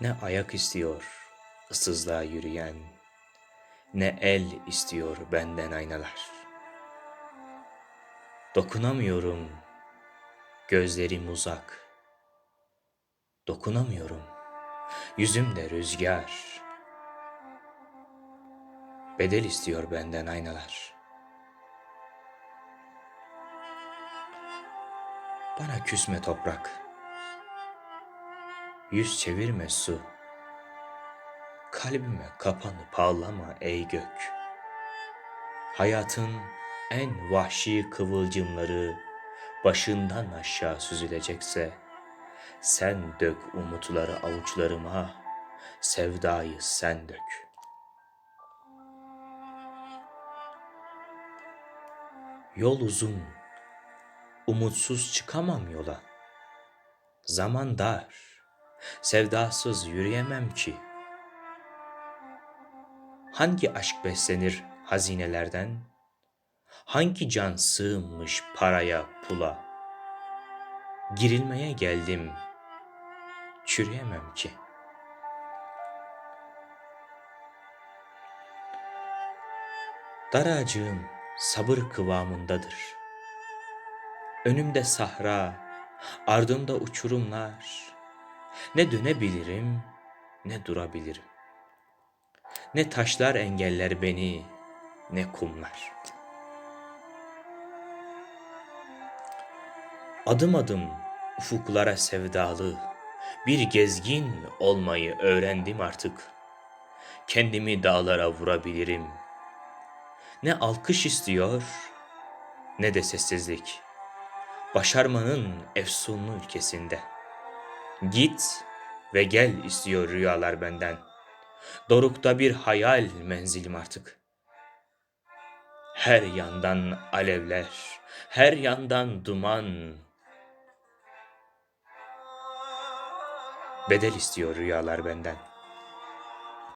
Ne ayak istiyor ıssızlığa yürüyen, ne el istiyor benden aynalar. Dokunamıyorum, gözlerim uzak. Dokunamıyorum, yüzümde rüzgar. Bedel istiyor benden aynalar. Bana küsme toprak. Yüz çevirme su. Kalbime kapanıp ağlama ey gök. Hayatın en vahşi kıvılcımları başından aşağı süzülecekse sen dök umutları avuçlarıma, sevdayı sen dök. Yol uzun, umutsuz çıkamam yola. Zaman dar, sevdasız yürüyemem ki. Hangi aşk beslenir hazinelerden? Hangi can sığınmış paraya, pula? Girilmeye geldim, çürüyemem ki. Daracığım sabır kıvamındadır. Önümde sahra, ardımda uçurumlar. Ne dönebilirim, ne durabilirim. Ne taşlar engeller beni, ne kumlar. Adım adım ufuklara sevdalı bir gezgin olmayı öğrendim artık. Kendimi dağlara vurabilirim. Ne alkış istiyor, ne de sessizlik. Başarmanın efsunlu ülkesinde. Git ve gel istiyor rüyalar benden. Dorukta bir hayal menzilim artık. Her yandan alevler, her yandan duman. Bedel istiyor rüyalar benden.